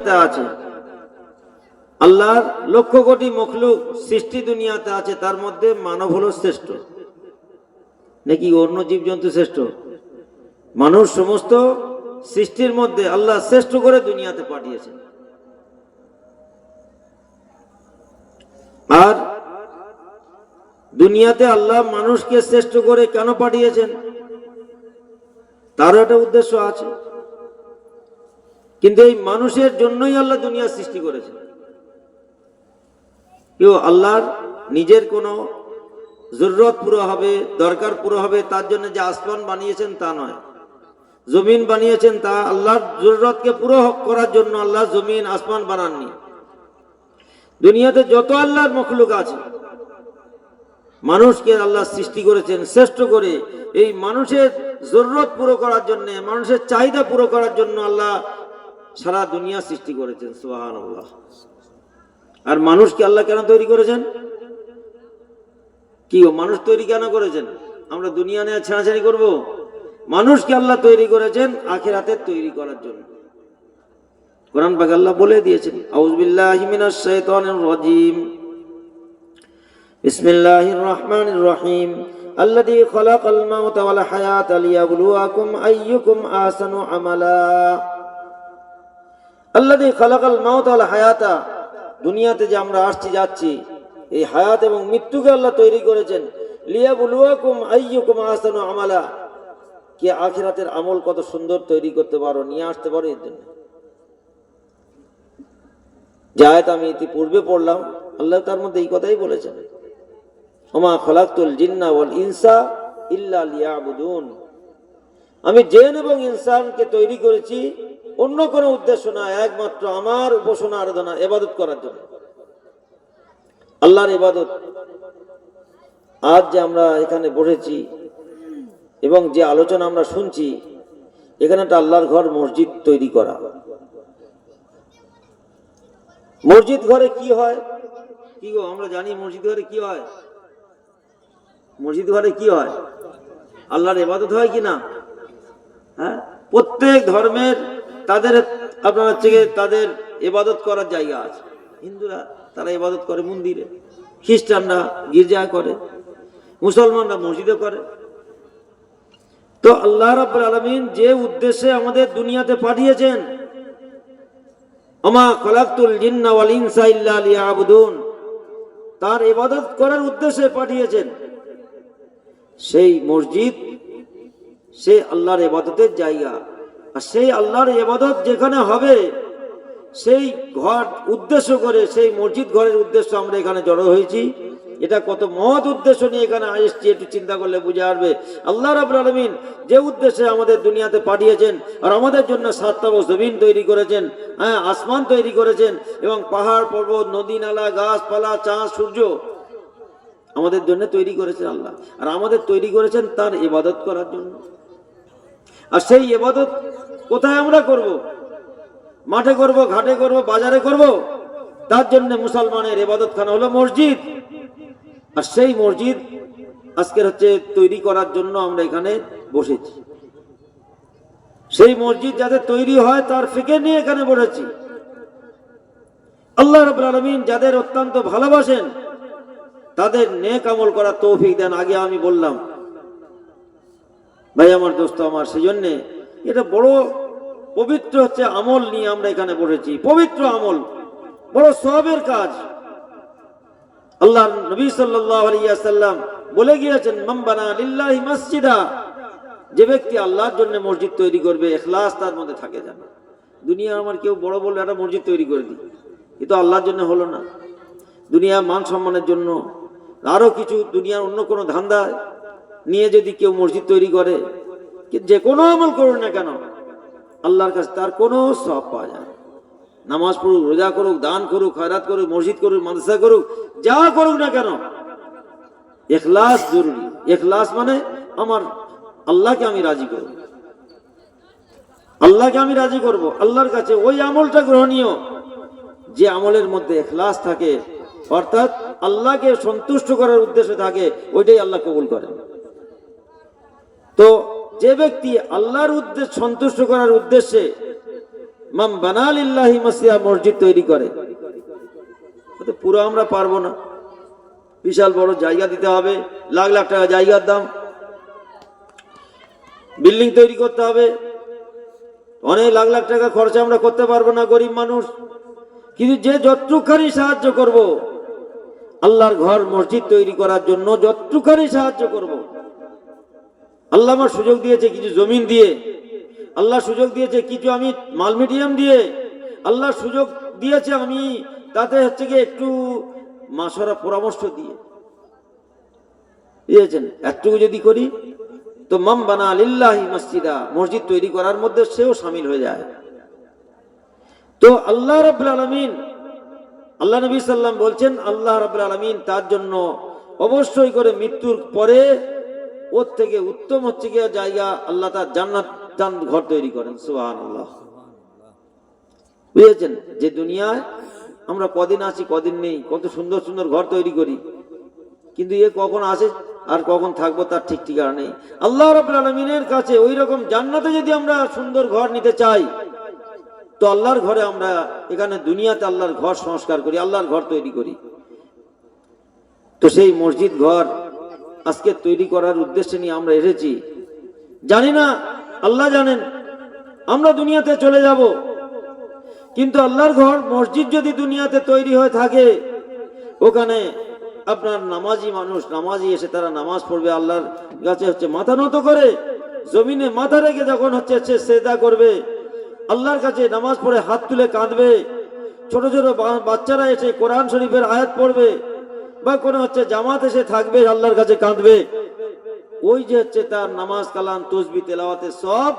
আছে। আল্লাহর লক্ষ কোটি মখলুক সৃষ্টি দুনিয়াতে আছে, তার মধ্যে মানব হলো শ্রেষ্ঠ। নাকি অন্য জীবজন্তু শ্রেষ্ঠ? মানুষ সমস্ত সৃষ্টির মধ্যে আল্লাহ শ্রেষ্ঠ করে দুনিয়াতে পাঠিয়েছেন আর দুনিয়াতে আল্লাহ মানুষকে শ্রেষ্ঠ করে কেন পাঠিয়েছেন? তারও একটা উদ্দেশ্য আছে। কিন্তু এই মানুষের জন্যই আল্লাহ দুনিয়া সৃষ্টি করেছে। কেউ আল্লাহর নিজের কোনো জরুরত পুরো হবে, দরকার পুরো হবে, তার জন্য যে আসমান বানিয়েছেন তা নয়। জমিন বানিয়েছেন তা আল্লাহর জরুরতকে পুরো করার জন্য আল্লাহ জমিন, আসমান বানাননি। দুনিয়াতে যত আল্লাহর মখলুক আছে, মানুষকে আল্লাহ সৃষ্টি করেছেন শ্রেষ্ঠ করে। এই মানুষের জরুরত পুরো করার জন্য, মানুষের চাহিদা পুরো করার জন্য আল্লাহ সারা দুনিয়া সৃষ্টি করেছেন সুহান আল্লাহ আর মানুষকে আল্লাহ কেন তৈরি করেছেন কি ও মানুষ তৈরি কেন করেছেন আমরা দুনিয়া নিয়ে ছেঁড়াছাড়ি করব মানুষকে আল্লাহ তৈরি করেছেন আখিরাতের তৈরি করার জন্য কোরআন পাক আল্লাহ বলে দিয়েছেন আউযুবিল্লাহি মিনাশ শাইতানির রাজিম বিসমিল্লাহির রহমানির রহিম الذي خلق الموت والحياة ليبلوكم أيكم أحسن عملا আল্লাহ খালাকাল মাওতাল হায়াতা। দুনিয়াতে যে আমরা আসছি, যাচ্ছি, এই হায়াত এবং মৃত্যুকে আল্লাহ তৈরি করেছেন। লিয়াবুলুয়াকুম আইয়ুকুম আহসানু আমালা। কে আখিরাতের আমল কত সুন্দর তৈরি করতে পারো, নিয়ে আসতে পারো এর জন্য। জায়ত আমি ইতিপূর্বে পড়লাম, আল্লাহ তার মধ্যে এই কথাই বলেছেন। ওমা খলাকুল জিন্না ওয়াল ইনসা ইল্লা লিয়াবুদুন। আমি জেন এবং ইনসানকে তৈরি করেছি অন্য কোনো উদ্দেশ্য না একমাত্র আমার উপাসনা, আরাধনা এবাদত করার জন্য। আল্লাহর ইবাদত। আজ যে আমরা এখানে বসেছি এবং যে আলোচনা আমরা শুনছি, এখানে একটা আল্লাহর ঘর, মসজিদ তৈরি করা। মসজিদ ঘরে কি হয়? কি গো, আমরা জানি মসজিদ ঘরে কি হয়। মসজিদ ঘরে কি হয়? আল্লাহর ইবাদত হয় কি না? হ্যাঁ? প্রত্যেক ধর্মের তাদের আপনার হচ্ছে তাদের এবাদত করার জায়গা আছে। হিন্দুরা তারা এবাদত করে মন্দিরে, খ্রিস্টানরা গির্জা করে, মুসলমানরা মসজিদে করে। তো আল্লাহ রাব্বুল আলামিন যে উদ্দেশ্যে আমাদের দুনিয়াতে পাঠিয়েছেন আমা খলাকতুল জিন্না তার ইবাদত করার উদ্দেশ্যে পাঠিয়েছেন, সেই মসজিদ সে আল্লাহর ইবাদতের জায়গা। আর সেই আল্লাহর এবাদত যেখানে হবে, সেই ঘর উদ্দেশ্য করে, সেই মসজিদ ঘরের উদ্দেশ্য আমরা এখানে জড়ো হয়েছি। এটা কত মহৎ উদ্দেশ্য নিয়ে এখানে এসছি, একটু চিন্তা করলে বুঝে আসবে। আল্লাহ রাবুল আলমিন যে উদ্দেশ্যে আমাদের দুনিয়াতে পাঠিয়েছেন আর আমাদের জন্য সাতটা জমিন তৈরি করেছেন হ্যাঁ আসমান তৈরি করেছেন এবং পাহাড়, পর্বত, নদী, নালা, গাছপালা, চাঁদ, সূর্য আমাদের জন্য তৈরি করেছেন আল্লাহ। আর আমাদের তৈরি করেছেন তার ইবাদত করার জন্য। আর সেই এবাদত কোথায় আমরা করব? মাঠে করব, ঘাটে করব, বাজারে করব? তার জন্য মুসলমানের এবাদত খানা হলো মসজিদ। আর সেই মসজিদ আজকের হচ্ছে তৈরি করার জন্য আমরা এখানে বসেছি। সেই মসজিদ যাতে তৈরি হয়, তার ফিকে নিয়ে এখানে বসেছি। আল্লাহ রব আলমিন যাদের অত্যন্ত ভালোবাসেন, তাদের নেক আমল করার তৌফিক দেন। আগে আমি বললাম, ভাই, আমার দোস্ত, আমার সেই জন্যে এটা বড় পবিত্র হচ্ছে আমল নিয়ে আমরা এখানে বসেছি। পবিত্র আমল, বড় সবের কাজ। আল্লাহ নবী সাল্লাম বলে গিয়েছেন যে ব্যক্তি আল্লাহর জন্য মসজিদ তৈরি করবে, এখলাস তার মধ্যে থাকে জানা দুনিয়া আমার কেউ বড় বলে একটা মসজিদ তৈরি করে দিই। এ তো আল্লাহর জন্য হলো না। দুনিয়া মান সম্মানের জন্য। আরও কিছু, দুনিয়ার অন্য কোনো ধান্দা নিয়ে যদি কেউ মসজিদ তৈরি করে যে কোনো আমল করুক না কেন, আল্লাহর কাছে তার কোনো সব পাওয়া যায়। নামাজ পড়ুক, রোজা করুক, দান করুক, খয়রাত করুক, মসজিদ করুক, মাদ্রাসা করুক, যা করুক না কেন। এখলাস জরুরি। এখলাস মানে আমার আল্লাহকে আমি রাজি করব। আল্লাহকে আমি রাজি করব। আল্লাহর কাছে ওই আমলটা গ্রহণীয়, যে আমলের মধ্যে এখলাস থাকে, অর্থাৎ আল্লাহকে সন্তুষ্ট করার উদ্দেশ্য থাকে, ওইটাই আল্লাহ কবুল করেন। তো যে ব্যক্তি আল্লাহর উদ্দেশ্য সন্তুষ্ট করার উদ্দেশ্যে মাম বানালিল্লাহি মাসিয়া মসজিদ তৈরি করে পুরো আমরা পারব না। বিশাল বড় জায়গা দিতে হবে, লাখ লাখ টাকা জায়গার দাম। বিল্ডিং তৈরি করতে হবে, অনেক লাখ লাখ টাকা খরচা আমরা করতে পারব না গরিব মানুষ। কিন্তু যে যতটুকখানি সাহায্য করব, আল্লাহর ঘর মসজিদ তৈরি করার জন্য যতটুকখানি সাহায্য করব আল্লাহ আমার সুযোগ দিয়েছে কিছু জমিন দিয়ে। আল্লাহ সুযোগ দিয়েছে কিছু আমি মাল মিডিয়াম দিয়ে। আল্লাহ সুযোগ দিয়েছে আমি তাতে হচ্ছে কি একটু মাসরা পরামর্শ দিয়ে। বুঝেছেন একটুকু যদি করি তো মাম বানা আলিল্লাহি মসজিদা, মসজিদ তৈরি করার মধ্যে সেও সামিল হয়ে যায়। তো আল্লাহ রাব্বুল আলামিন, আল্লাহ নবী সাল্লাম বলছেন, আল্লাহ রাব্বুল আলামিন তার জন্য অবশ্যই করে মৃত্যুর পরে ওর থেকে উত্তম হচ্ছে গিয়ে জায়গা আল্লাহ তার জান্নাত, জান ঘর তৈরি করেন, সুবহানাল্লাহ। বুঝেছেন? যে দুনিয়ায় আমরা কদিন আছি কদিন নেই, কত সুন্দর সুন্দর ঘর তৈরি করি। কিন্তু এ কখন আসে আর কখন থাকব তার ঠিক ঠিকানা নেই। আল্লাহ রাব্বুল আলামিনের কাছে ওই রকম জান্নাতে যদি আমরা সুন্দর ঘর নিতে চাই, তো আল্লাহর ঘরে আমরা এখানে দুনিয়াতে আল্লাহর ঘর সংস্কার করি, আল্লাহর ঘর তৈরি করি। তো সেই মসজিদ ঘর আজকে তৈরি করার উদ্দেশ্যে নিয়ে আমরা এসেছি। জানি না, আল্লাহ জানেন, আমরা দুনিয়াতে চলে যাব। কিন্তু আল্লাহর ঘর, মসজিদ যদি দুনিয়াতে তৈরি হয়ে থাকে, ওখানে আপনার নামাজি মানুষ, নামাজি এসে তারা নামাজ পড়বে, আল্লাহর কাছে হচ্ছে মাথা নত করে, জমিনে মাথা রেখে যখন হচ্ছে সে সেদা করবে, আল্লাহর কাছে নামাজ পড়ে হাত তুলে কাঁদবে, ছোট ছোট বাচ্চারা এসে কোরআন শরীফের আয়াত পড়বে বা কোনো হচ্ছে জামাত এসে থাকবে, আল্লাহর কাছে কাঁদবে। ওই যে হচ্ছে তার নামাজ কালাম, তসবি তেলাওয়াতে সব,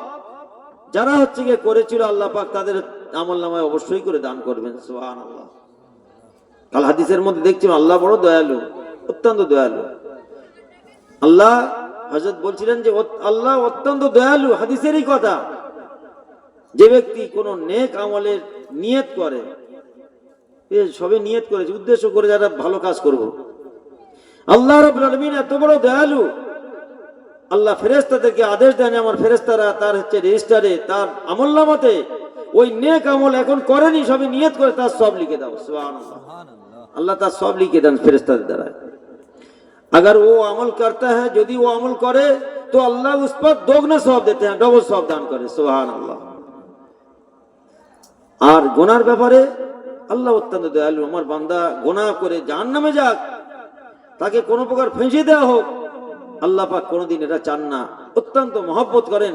যারা হচ্ছে গিয়ে করেছিল আল্লাহ পাক, তাদের আমল নামায় অবশ্যই করে দান করবেন সোহান আল্লাহ কাল হাদিসের মধ্যে দেখছিলাম, আল্লাহ বড় দয়ালু, অত্যন্ত দয়ালু। আল্লাহ হজরত বলছিলেন যে আল্লাহ অত্যন্ত দয়ালু, হাদিসেরই কথা। যে ব্যক্তি কোনো নেক আমলের নিয়ত করে সবে নিয়ত করেছে উদ্দেশ্য করে যারা ভালো কাজ করব আল্লাহ রাব্বুল আলামিন এত বড় দয়ালু আল্লাহ ফেরেশতাদেরকে আদেশ দেন আমার ফেরেশতারা তার হচ্ছে রেজিস্টারে তার আমলনামাতে ওই নেক আমল এখন করেনি সবে নিয়ত করে তার সব লিখে দাও সুবহানাল্লাহ अल्लाह ताला सब लिखे देन फरिश्ता द्वारा अगर वो अमल करता है यदि वो अमल करे तो अल्लाह उस पर दोगुना सवाब देते हैं डबल सवाब दान करे सुभान अल्लाह আর গোনার ব্যাপারে আল্লাহ অত্যন্ত দয়ালু, আমার বান্দা গোনা করে জাহান নামে যাক। তাকে কোনো প্রকার ফেঁসে দেওয়া হোক। আল্লাহ পাক কোনোদিন এটা চান না। অত্যন্ত মহব্বত করেন।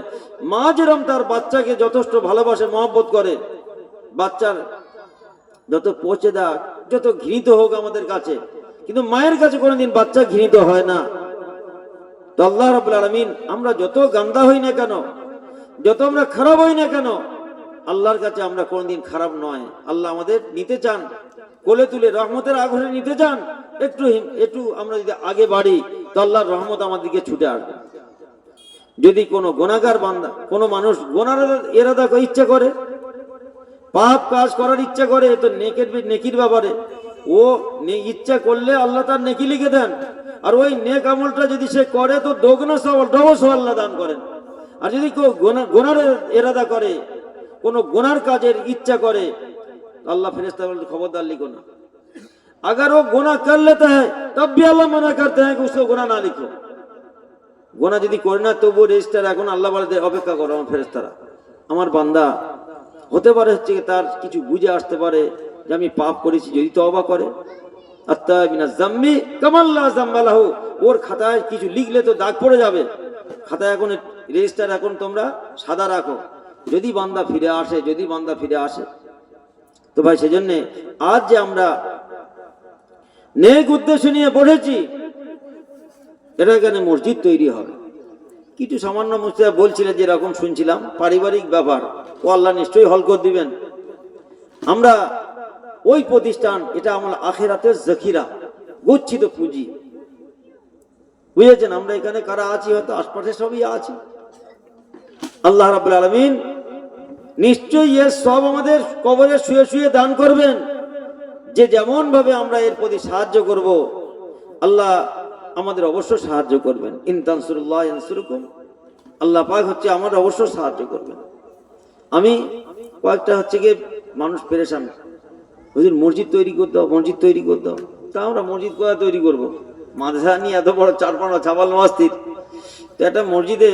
মা যেরম তার বাচ্চাকে যথেষ্ট ভালোবাসে, মহব্বত করে। বাচ্চার যত পচে দাগ, যত ঘৃণিত হোক আমাদের কাছে, কিন্তু মায়ের কাছে কোনোদিন বাচ্চা ঘৃণিত হয় না। তো আল্লাহ রাব্বুল আলামিন, আমরা যত গান্দা হই না কেন, যত আমরা খারাপ হই না কেন আল্লাহর কাছে আমরা কোনোদিন খারাপ নয়। আল্লাহ আমাদের নিতে চান। কোলে তুলে রহমতের আগুনে নিতে চান। একটু একটু আমরা যদি আগে বাড়ি, তো আল্লাহর রহমত আমাদেরকে ছুটে আসবে। যদি কোনো গোনাগার বান্দা, কোনো মানুষ গোনার এরাদা ইচ্ছা করে, পাপ কাজ করার ইচ্ছা করে, তো নেকের নেকির ব্যাপারে, ও ইচ্ছা করলে আল্লাহ তার নেকি লিখে দেন। আর ওই নেক আমলটা যদি সে করে, তো দোগনা সব ডবল সব আল্লাহ দান করেন। আর যদি কেউ গোনা- গোনার এরাদা করে কোনো গোনার কাজের ইচ্ছা করে তো আল্লাহ ফেরেস্তা বলতে খবরদার লিখো না अगर वो गुना कर लेता है तब भी अल्लाह मना करते हैं कि उसको गुना ना लिखो গোনা যদি করে না তবু রেজিস্টার এখন আল্লাহ বলে দে, অপেক্ষা করো আমার ফেরেস্তারা আমার বান্দা হতে পারে হচ্ছে কি তার কিছু বুঝে আসতে পারে যে আমি পাপ করেছি যদি তওবা করে আত্মা বিনা জাম্মি কামাল্লা জাম্বালাহু ওর খাতায় কিছু লিখলে তো দাগ পড়ে যাবে খাতায় এখন রেজিস্টার এখন তোমরা সাদা রাখো যদি বান্দা ফিরে আসে, যদি বান্দা ফিরে আসে। তো ভাই, সেজন্যে আজ যে আমরা নেক উদ্দেশ্য নিয়ে পড়েছি এটা এখানে মসজিদ তৈরি হবে। কিছু সামান্য মুস্তাহ বলছিলেন যেরকম শুনছিলাম, পারিবারিক ব্যাপার। ও আল্লাহ নিশ্চয়ই হল করে দিবেন। আমরা ওই প্রতিষ্ঠান, এটা আমার আখেরাতের জখিরা গচ্ছিত পুঁজি। বুঝেছেন, আমরা এখানে কারা আছি, হয়তো আশপাশে সবই আছি। আল্লাহ রাবুল আলমিন নিশ্চয়ই এর সব আমাদের কবরে শুয়ে শুয়ে দান করবেন। যে যেমন ভাবে আমরা এর প্রতি সাহায্য করব, আল্লাহ আমাদের অবশ্য সাহায্য করবেন। ইনতানসুরুল্লাহ ইনসুরুকুম আল্লাহ পাক হচ্ছে আমার অবশ্য সাহায্য করবেন। আমি কয়েকটা হচ্ছে গিয়ে মানুষ পেরেশান। হুজুর, মসজিদ তৈরি করতে দাও, মসজিদ তৈরি করতে দাও। তা আমরা মসজিদ কোথায় তৈরি করব? মাদ্রাসা নিয়ে এত বড় চার পাঁচ ছাপাল মস্তির তো একটা মসজিদে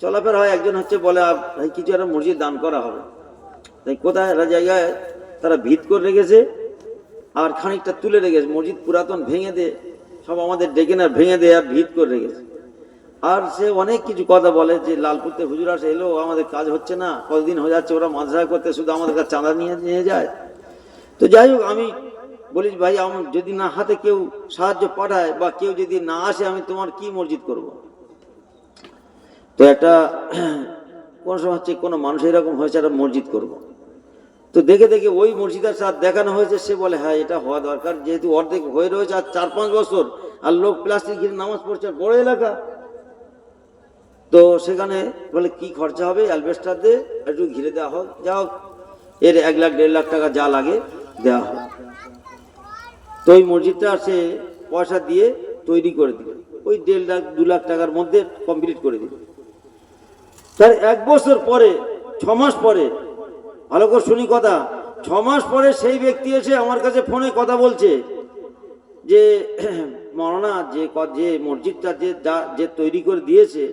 চলাফেরা হয়, একজন হচ্ছে বলে "আপ- ভাই, কিছু একটা মসজিদ দান করা হবে। তাই কোথায় একটা জায়গায় তারা ভিত করে রেখেছে আর খানিকটা তুলে রেখেছে, মসজিদ পুরাতন ভেঙে দে সব আমাদের ডেকে না ভেঙে দে আর ভিত করে রেখেছে। আর সে অনেক কিছু কথা বলে যে, লালপুরতে হুজুর আসে, এলো, আমাদের কাজ হচ্ছে না, কতদিন হয়ে যাচ্ছে, ওরা মাদ্রাসা করতে, শুধু আমাদের কাছে চাঁদা নিয়ে নিয়ে যায়। তো যাই হোক, আমি বলিস ভাই আমার যদি না হাতে কেউ সাহায্য পাঠায় বা কেউ যদি না আসে, আমি তোমার কি মসজিদ করব। তো একটা কোন সময় হচ্ছে, কোনো মানুষ এরকম হয়েছে, একটা মসজিদ করব। তো দেখে দেখে ওই মসজিদের সাথে দেখানো হয়েছে, সে বলে হ্যাঁ এটা হওয়া দরকার। যেহেতু অর্ধেক হয়ে রয়েছে আর চার পাঁচ বছর, আর লোক প্লাস্টিক ঘিরে নামাজ পড়ছে বড় এলাকা। তো সেখানে বলে, কি খরচা হবে? অ্যালবেস্টার দিয়ে একটু ঘিরে দেওয়া হোক যা হোক। এর এক লাখ, দেড় লাখ টাকা যা লাগে দেওয়া হোক। তো ওই মসজিদটা সে পয়সা দিয়ে তৈরি করে দিল। ওই দেড় লাখ, দু লাখ টাকার মধ্যে কমপ্লিট করে দিল। তার এক বছর পরে, ছ মাস পরে, ভালো করে শুনি কথা, ছ মাস পরে সেই ব্যক্তি এসে আমার কাছে ফোনে কথা বলছে যে মরনা যে যে মসজিদটা যে যা- যে তৈরি করে দিয়েছে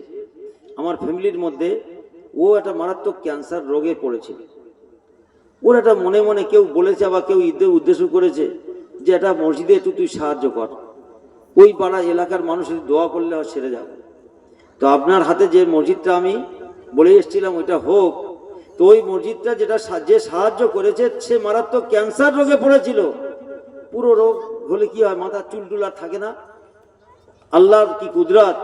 আমার ফ্যামিলির মধ্যে, ও একটা মারাত্মক ক্যান্সার রোগে পড়েছিল। ওর একটা মনে মনে কেউ বলেছে বা কেউ ঈদের উদ্দেশ্য করেছে যে এটা মসজিদে একটু তুই সাহায্য কর। ওই পাড়া এলাকার মানুষের দোয়া করলে সেরে যাবে। তো আপনার হাতে যে মসজিদটা আমি বলে এসেছিলাম ওইটা হোক। তো ওই মসজিদটা যেটা যে সাহায্য করেছে সে মারাত্মক ক্যান্সার রোগে পড়েছিল। পুরো রোগ হলে কি হয় মাথার চুল টুল আর থাকে না? আল্লাহর কি কুদরাত?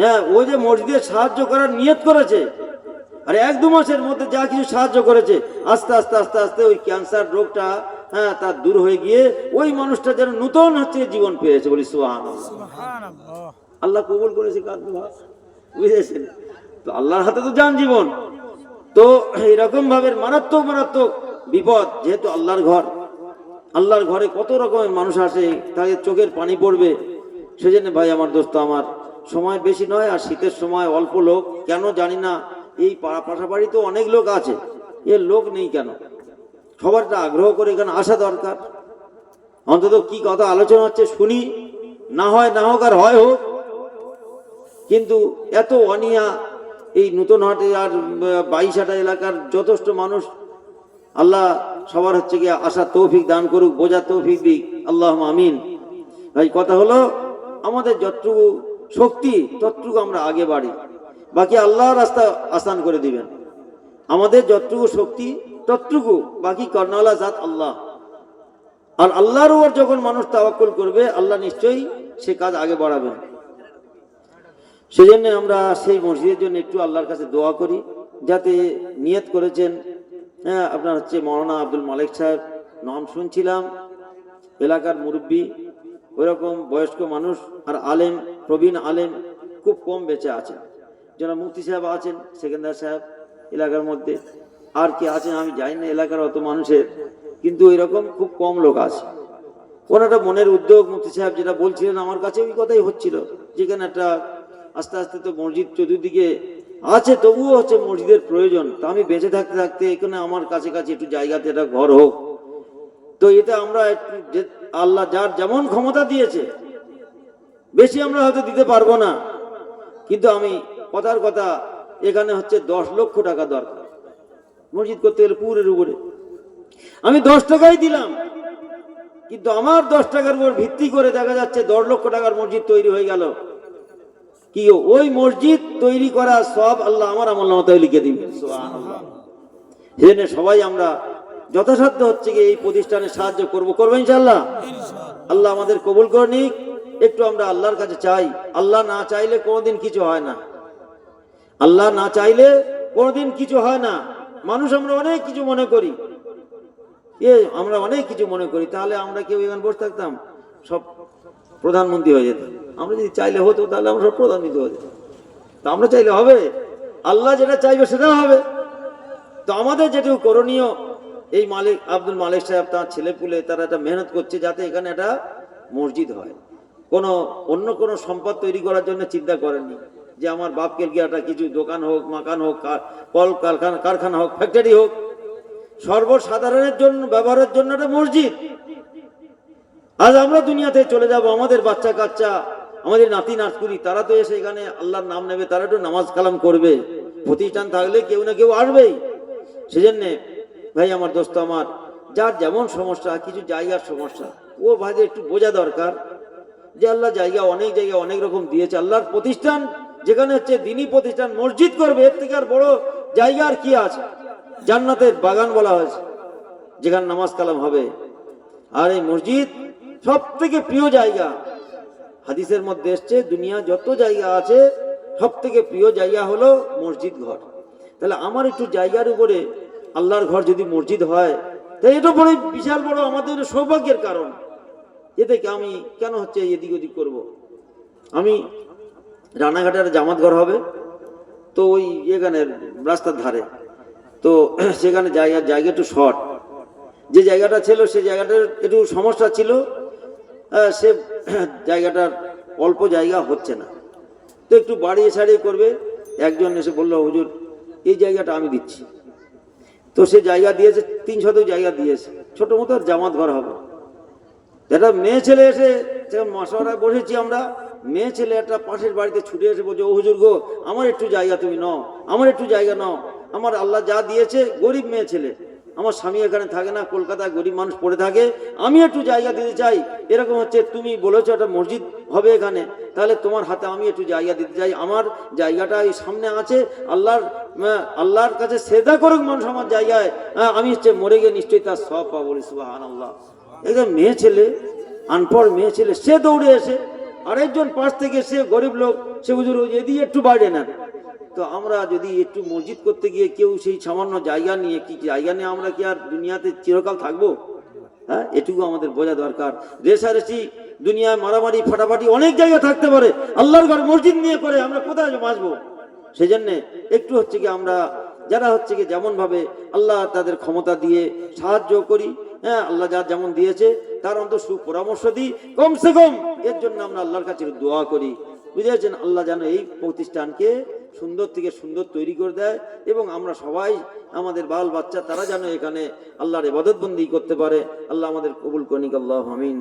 হ্যাঁ ও যে মসজিদে সাহায্য করার নিয়ত করেছে। আর এক দু মাসের মধ্যে যা কিছু সাহায্য করেছে আস্তে আস্তে আস্তে আস্তে ওই ক্যান্সার রোগটা হ্যাঁ তার দূর হয়ে গিয়ে ওই মানুষটা যেন নতুন হচ্ছে জীবন পেয়েছে বলি সোহান আল্লাহ কবুল করেছে কার বুঝেছেন? তো আল্লাহর হাতে তো যান জীবন। তো এরকম ভাবে মারাত্মক মারাত্মক বিপদ যেহেতু আল্লাহর ঘর। আল্লাহর ঘরে কত রকমের মানুষ আসে, তাদের চোখের পানি পড়বে। সেজন্য ভাই, আমার দোস্ত, আমার সময় বেশি নয় আর শীতের সময় অল্প লোক। কেন জানি না, এই পাড়া পাশাপাড়ি তো অনেক লোক আছে। এর লোক নেই কেন? সবার আগ্রহ করে এখানে আসা দরকার। অন্তত কি কথা আলোচনা হচ্ছে শুনি। না হয় না হোক আর হয় হোক। কিন্তু এত অনিয়া এই নতুন হাটে আর বাইশাটা এলাকার যথেষ্ট মানুষ, আল্লাহ সবার হচ্ছে গিয়ে আশা তৌফিক দান করুক বোঝা তৌফিক দিক। আল্লাহ আমিন। ভাই, কথা হলো, আমাদের যতটুকু শক্তি, ততটুকু আমরা আগে বাড়ি। বাকি আল্লাহ রাস্তা আসান করে দিবেন। আমাদের যতটুকু শক্তি, ততটুকু। বাকি কর্ণালা জাত আল্লাহ। আর আল্লাহর উপর যখন মানুষ তাওয়াক্কুল করবে, আল্লাহ নিশ্চয়ই সে কাজ আগে বাড়াবেন। সেজন্য আমরা সেই মসজিদের জন্য একটু আল্লাহর কাছে দোয়া করি, যাতে নিয়ত করেছেন হ্যাঁ আপনার হচ্ছে মৌলানা আব্দুল মালিক সাহেব, নাম শুনছিলাম, এলাকার মুরব্বী, ওইরকম বয়স্ক মানুষ আর আলেম, প্রবীণ আলেম খুব কম বেঁচে আছেন। যারা মুক্তি সাহেব আছেন, সেকেন্দার সাহেব, এলাকার মধ্যে, আর কি আছেন আমি জানি না, এলাকার অত মানুষের, কিন্তু এরকম খুব কম লোক আছে। ওনারা মনের উদ্যোগ মুক্তি সাহেব যেটা বলছিলেন, আমার কাছে ওই কথাই হচ্ছিল, যেখানে একটা আস্তে আস্তে তো মসজিদ চতুর্দিকে আছে, তবুও হচ্ছে মসজিদের প্রয়োজন। তা আমি বেঁচে থাকতে থাকতে এখানে আমার কাছে কাছে একটু জায়গাতে একটা ঘর হোক। তো এটা আমরা আল্লাহ যার যেমন ক্ষমতা দিয়েছে, বেশি আমরা হয়তো দিতে পারব না। কিন্তু আমি কথার কথা, এখানে হচ্ছে দশ লক্ষ টাকা দরকার। মসজিদ করতে গেলে পুরের উপরে। আমি দশ টাকাই দিলাম, কিন্তু আমার দশ টাকার উপর ভিত্তি করে দেখা যাচ্ছে দশ লক্ষ টাকার মসজিদ তৈরি হয়ে গেল। কি ওই মসজিদ তৈরি করা সব আল্লাহ আমার আমল নামাতায় লিখে দিবে সেজন্য সবাই আমরা যথাসাধ্য হচ্ছে কি এই প্রতিষ্ঠানে সাহায্য করব। করব ইনশাল্লাহ আল্লাহ আমাদের কবুল করে নিক। একটু আমরা আল্লাহর কাছে চাই। আল্লাহ না চাইলে কোনোদিন কিছু হয় না। আল্লাহ না চাইলে কোনোদিন কিছু হয় না। মানুষ আমরা অনেক কিছু মনে করি। এ আমরা অনেক কিছু মনে করি। তাহলে আমরা কেউ এখানে বসে থাকতাম সব প্রধানমন্ত্রী হয়ে যেত। আমরা যদি চাইলে হতো, তাহলে আমরা সব প্রধানমন্ত্রী হয়ে যেতাম তা আমরা চাইলে হবে? আল্লাহ যেটা চাইবে সেটা হবে। তো আমাদের যেটুকু করণীয়, এই মালিক আব্দুল মালিক সাহেব, তার ছেলে পুলে, তারা একটা মেহনত করছে যাতে এখানে একটা মসজিদ হয়। কোনো, অন্য কোনো সম্পদ তৈরি করার জন্য চিন্তা করেননি যে আমার বাপকে গিয়ে একটা কিছু দোকান হোক, মাকান হোক কল, কারখানা কারখানা হোক, ফ্যাক্টরি হোক, সর্বসাধারণের জন্য, ব্যবহারের জন্য একটা মসজিদ। আজ আমরা দুনিয়াতে চলে যাব, আমাদের বাচ্চা কাচ্চা আমাদের নাতি নাতকুরি তারা তো এসে এখানে আল্লাহর নাম নেবে, তারা একটু নামাজ কালাম করবে। প্রতিষ্ঠান থাকলে কেউ না কেউ আসবেই। সেজন্যে, ভাই আমার দোস্ত আমার, যার যেমন সমস্যা, কিছু জায়গার সমস্যা, ও ভাই একটু বোঝা দরকার যে আল্লাহ জায়গা, অনেক জায়গা, অনেক রকম দিয়েছে। আল্লাহর প্রতিষ্ঠান যেখানে হচ্ছে দিনী প্রতিষ্ঠান, মসজিদ করবে, এর থেকে আর বড় জায়গা আর কি আছে? জান্নাতের বাগান বলা হয়েছে, যেখানে নামাজ কালাম হবে। আর এই মসজিদ সব থেকে প্রিয় জায়গা। হাদিসের মধ্যে এসছে, দুনিয়া যত জায়গা আছে সব থেকে প্রিয় জায়গা হলো মসজিদ ঘর। তাহলে আমার একটু জায়গার উপরে আল্লাহর ঘর যদি মসজিদ হয় তাই এটা বড় বিশাল বড় আমাদের সৌভাগ্যের কারণ। এ থেকে আমি কেন হচ্ছে এদিক ওদিক করব। আমি রানাঘাটের জামাত ঘর হবে, তো ওই এখানে রাস্তার ধারে। তো সেখানে জায়গা জায়গা একটু শর্ট। যে জায়গাটা ছিল, সে জায়গাটার একটু সমস্যা ছিল। সে জায়গাটার অল্প জায়গা হচ্ছে না। তো একটু বাড়িয়ে ছাড়িয়ে করবে, একজন এসে বলল, হুজুর, এই জায়গাটা আমি দিচ্ছি। তো সে জায়গা দিয়েছে, তিন শতক জায়গা দিয়েছে। ছোট মতো আর জামাত ঘর হবে। একটা মেয়ে ছেলে এসে মশারা বসেছি আমরা, মেয়ে ছেলে একটা পাশের বাড়িতে ছুটে এসে বলছে, ও হুজুর গো, আমার একটু জায়গা তুমি নাও, আমার একটু জায়গা নাও। আমার আল্লাহ যা দিয়েছে, গরিব মেয়ে ছেলে। আমার স্বামী এখানে থাকে না, কলকাতায় গরিব মানুষ পড়ে থাকে, আমি একটু জায়গা দিতে চাই। এরকম হচ্ছে, তুমি বলেছ একটা মসজিদ হবে এখানে, তাহলে তোমার হাতে আমি একটু জায়গা দিতে চাই। আমার জায়গাটা এই সামনে আছে, আল্লাহর আল্লাহর কাছে সেদা করুক মানুষ আমার জায়গায় আমি হচ্ছে মরে গিয়ে নিশ্চয়ই তার সব পাবো বলি সুবাহান আল্লাহ একদম মেয়ে ছেলে, আনপড় মেয়ে ছেলে, সে দৌড়ে এসে আরেকজন পাশ থেকে সে গরিব লোক, সে বুঝুর এদিকে একটু বাইরে নেন। তো আমরা যদি একটু মসজিদ করতে গিয়ে কেউ সেই সামান্য জায়গা নিয়ে, কি জায়গা নিয়ে আমরা কি আর দুনিয়াতে চিরকাল থাকব? হ্যাঁ এটুকু আমাদের বোঝা দরকার। রেশারেশি, দুনিয়ায় মারামারি, ফাটাফাটি অনেক জায়গা থাকতে পারে। আল্লাহর ঘর মসজিদ নিয়ে করে আমরা কোথায় বাঁচবো সেই জন্যে একটু হচ্ছে কি আমরা, যারা হচ্ছে কি যেমন ভাবে আল্লাহ তাদের ক্ষমতা দিয়ে সাহায্য করি হ্যাঁ আল্লাহ যা যেমন দিয়েছে, তার অন্ত সুপরামর্শ দিই। কমসে কম এর জন্য আমরা আল্লাহর কাছে দোয়া করি। বুঝেছেন আল্লাহ যেন এই প্রতিষ্ঠানকে সুন্দর থেকে সুন্দর তৈরি করে দেয় এবং আমরা সবাই আমাদের বাল বাচ্চা তারা যেন এখানে আল্লাহর ইবাদতবন্দি করতে পারে। আল্লাহ আমাদের কবুল কনিক আল্লাহ আমিন।